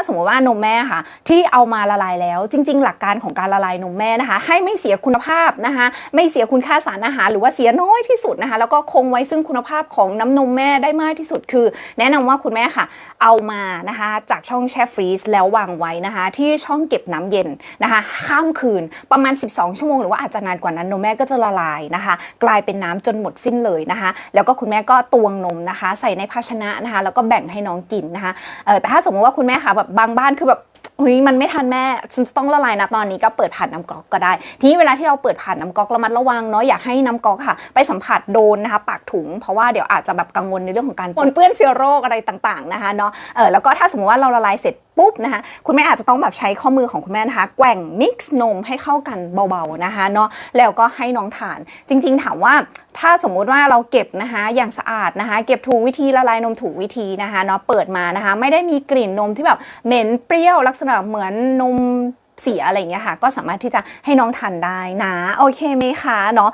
าสมมติว่านมแม่ค่ะ ที่เอามาละลายแล้ว จริง ๆ หลักการของการละลายนมแม่นะคะ ให้ไม่เสียคุณภาพนะคะ ไม่เสียคุณค่าสารอาหาร หรือว่าเสียน้อยที่สุดนะคะ แล้วก็คงไว้ซึ่งคุณภาพของน้ำนมแม่ได้มากที่สุด คือ แนะนำว่าคุณแม่ค่ะ เอามานะคะจากช่องแช่ฟรีซแล้ววางไว้นะคะ ที่ช่องเก็บน้ำเย็นนะคะข้ามคืนประมาณ 12 ชั่วโมงหรือว่าอาจจะนานกว่านั้นนมแม่ก็จะละลายนะคะ กลายเป็นน้ำจนหมดสิ้นเลยนะคะ แล้วก็คุณแม่ก็ตวงนมนะคะ ใส่ในภาชนะนะคะ แล้วก็แบ่งให้น้องกินนะคะเออแต่ถ้าสมมติว่าคุณแม่ค่ะแบบบางบ้านคือแบบเฮ้ยมันไม่ทันแม่ฉันจะต้องละลายนะตอนนี้ก็เปิดผ่านน้ำก๊อกก็ได้ ทีนี้เวลาที่เราเปิดผ่านน้ำก๊อกระมัดระวังเนาะอยากให้น้ำก๊อกค่ะ ไปสัมผัสโดนนะคะปากถุง เพราะว่าเดี๋ยวอาจจะแบบกังวลในเรื่องของการปนเปื้อนเชื้อโรคอะไรต่างๆนะคะเนาะเออแล้วก็ถ้าสมมติว่าเราละลายเสร็จ ปุ๊บนะคะคุณแม่อาจจะต้องแบบใช้ข้อมือของคุณแม่นะคะ แกว่งมิกซ์นมให้เข้ากันเบาๆนะคะเนาะแล้วก็ให้น้องทาน จริง ๆ ถามว่าถ้าสมมุติว่าเราเก็บนะคะอย่างสะอาดนะคะ เก็บถูกวิธีละลายนมถูกวิธีนะคะเนาะเปิดมานะคะ ไม่ได้มีกลิ่นนมที่แบบเหม็นเปรี้ยวลักษณะเหมือนนมเสียอะไรอย่างเงี้ยค่ะ ก็สามารถที่จะให้น้องทานได้นะ โอเคไหมคะเนาะ